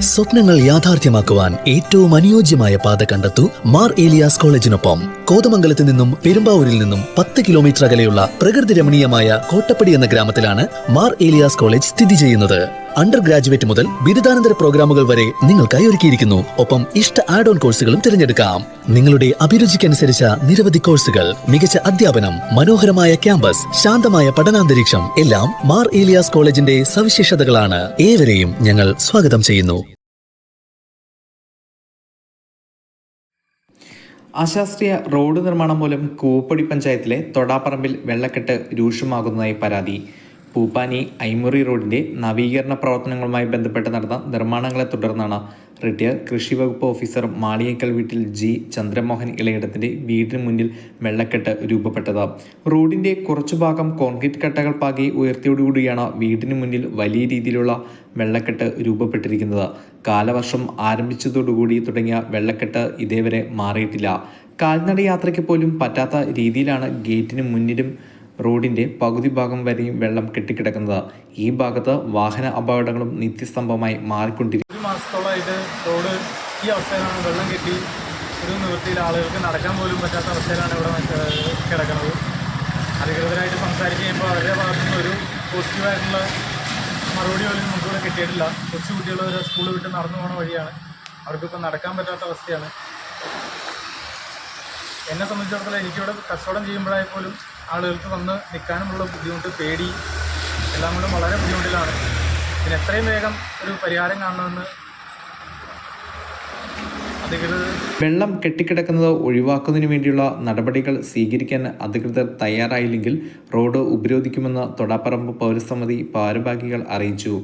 സ്വപ്നങ്ങൾ യാഥാർത്ഥ്യമാക്കുവാൻ ഏറ്റവും അനുയോജ്യമായ പാത കണ്ടെത്തു മാർ ഏലിയാസ് കോളേജിനൊപ്പം. കോതമംഗലത്ത് നിന്നും പെരുമ്പാവൂരിൽ നിന്നും പത്ത് കിലോമീറ്റർ അകലെയുള്ള പ്രകൃതി രമണീയമായ കോട്ടപ്പടി എന്ന ഗ്രാമത്തിലാണ് മാർ ഏലിയാസ് കോളേജ് സ്ഥിതി ചെയ്യുന്നത്. അണ്ടർ ഗ്രാജുവേറ്റ് മുതൽ ബിരുദാനന്തര പ്രോഗ്രാമുകൾ വരെ നിങ്ങൾക്കായി ഒരുക്കിയിരിക്കുന്നു. ഒപ്പം ഇഷ്ട ആഡ് ഓൺ കോഴ്സുകളും തിരഞ്ഞെടുക്കാം. നിങ്ങളുടെ അഭിരുചിക്കനുസരിച്ച നിരവധി കോഴ്സുകൾ മികച്ച അധ്യാപനം മനോഹരമായ ക്യാമ്പസ് ശാന്തമായ പഠനാന്തരീക്ഷം എല്ലാം മാർ ഏലിയാസ് കോളേജിന്റെ സവിശേഷതകളാണ്. ഏവരെയും ഞങ്ങൾ സ്വാഗതം ചെയ്യുന്നു. അശാസ്ത്രീയ റോഡ് നിർമ്മാണം മൂലം കൂപ്പടി പഞ്ചായത്തിലെ തൊടാപ്പറമ്പിൽ വെള്ളക്കെട്ട് രൂക്ഷമാകുന്നതായി പരാതി. പൂപ്പാനി ഐമുറി റോഡിന്റെ നവീകരണ പ്രവർത്തനങ്ങളുമായി ബന്ധപ്പെട്ട് നടന്ന നിർമ്മാണങ്ങളെ തുടർന്നാണ് റിട്ടയർ കൃഷി വകുപ്പ് ഓഫീസർ മാളിയേക്കൽ വീട്ടിൽ ജി ചന്ദ്രമോഹൻ ഇളയിടത്തിന്റെ വീടിന് മുന്നിൽ വെള്ളക്കെട്ട് രൂപപ്പെട്ടത്. റോഡിന്റെ കുറച്ചു ഭാഗം കോൺക്രീറ്റ് കട്ടകൾ പാകി ഉയർത്തിയോടുകൂടിയാണ് വീടിന് മുന്നിൽ വലിയ രീതിയിലുള്ള വെള്ളക്കെട്ട് രൂപപ്പെട്ടിരിക്കുന്നത്. കാലവർഷം ആരംഭിച്ചതോടുകൂടി തുടങ്ങിയ വെള്ളക്കെട്ട് ഇതേവരെ മാറിയിട്ടില്ല. കാൽനട യാത്രയ്ക്ക് പോലും പറ്റാത്ത രീതിയിലാണ് ഗേറ്റിന് മുന്നിലും റോഡിന്റെ പകുതി ഭാഗം വരെയും വെള്ളം കെട്ടിക്കിടക്കുന്നത്. ഈ ഭാഗത്ത് വാഹന അപകടങ്ങളും നിത്യസ്തംഭമായി മാറിക്കൊണ്ടിരിക്കും ഒരു മാസത്തോളമായിട്ട് റോഡ് ഈ അവസ്ഥയിലാണ് വെള്ളം കെട്ടി ഒരു നിവൃത്തിയിൽ ആളുകൾക്ക് നടക്കാൻ പോലും പറ്റാത്ത അവസ്ഥയിലാണ് ഇവിടെ കിടക്കുന്നത്. അധികൃതരായിട്ട് സംസാരിച്ച് കഴിയുമ്പോൾ അവരുടെ ഭാഗത്തു നിന്ന് ഒരു പോസിറ്റീവായിട്ടുള്ള മറുപടി പോലും നമുക്കിവിടെ കിട്ടിയിട്ടില്ല. കൊച്ചു കുട്ടികൾ ഒരു സ്കൂൾ വിട്ട് നടന്നു പോകുന്ന വഴിയാണ്. അവർക്കിപ്പോൾ നടക്കാൻ പറ്റാത്ത അവസ്ഥയാണ്. എന്നെ സംബന്ധിച്ചിടത്തോളം എനിക്കിവിടെ കച്ചവടം ചെയ്യുമ്പോഴായി പോലും ആളുകൾക്ക് വന്ന് നിൽക്കാനുമുള്ള ബുദ്ധിമുട്ട് പേടി എല്ലാം കൊണ്ടും വളരെ ബുദ്ധിമുട്ടിലാണ്. ഇതിന് എത്രയും വേഗം ഒരു പരിഹാരം കാണണമെന്ന് വെള്ളം കെട്ടിക്കിടക്കുന്നത് ഒഴിവാക്കുന്നതിന് വേണ്ടിയുള്ള നടപടികൾ സ്വീകരിക്കാൻ അധികൃതർ തയ്യാറായില്ലെങ്കിൽ റോഡ് ഉപരോധിക്കുമെന്ന് തൊടാപ്പറമ്പ് പൗരസമിതി ഭാരവാഹികൾ അറിയിച്ചു.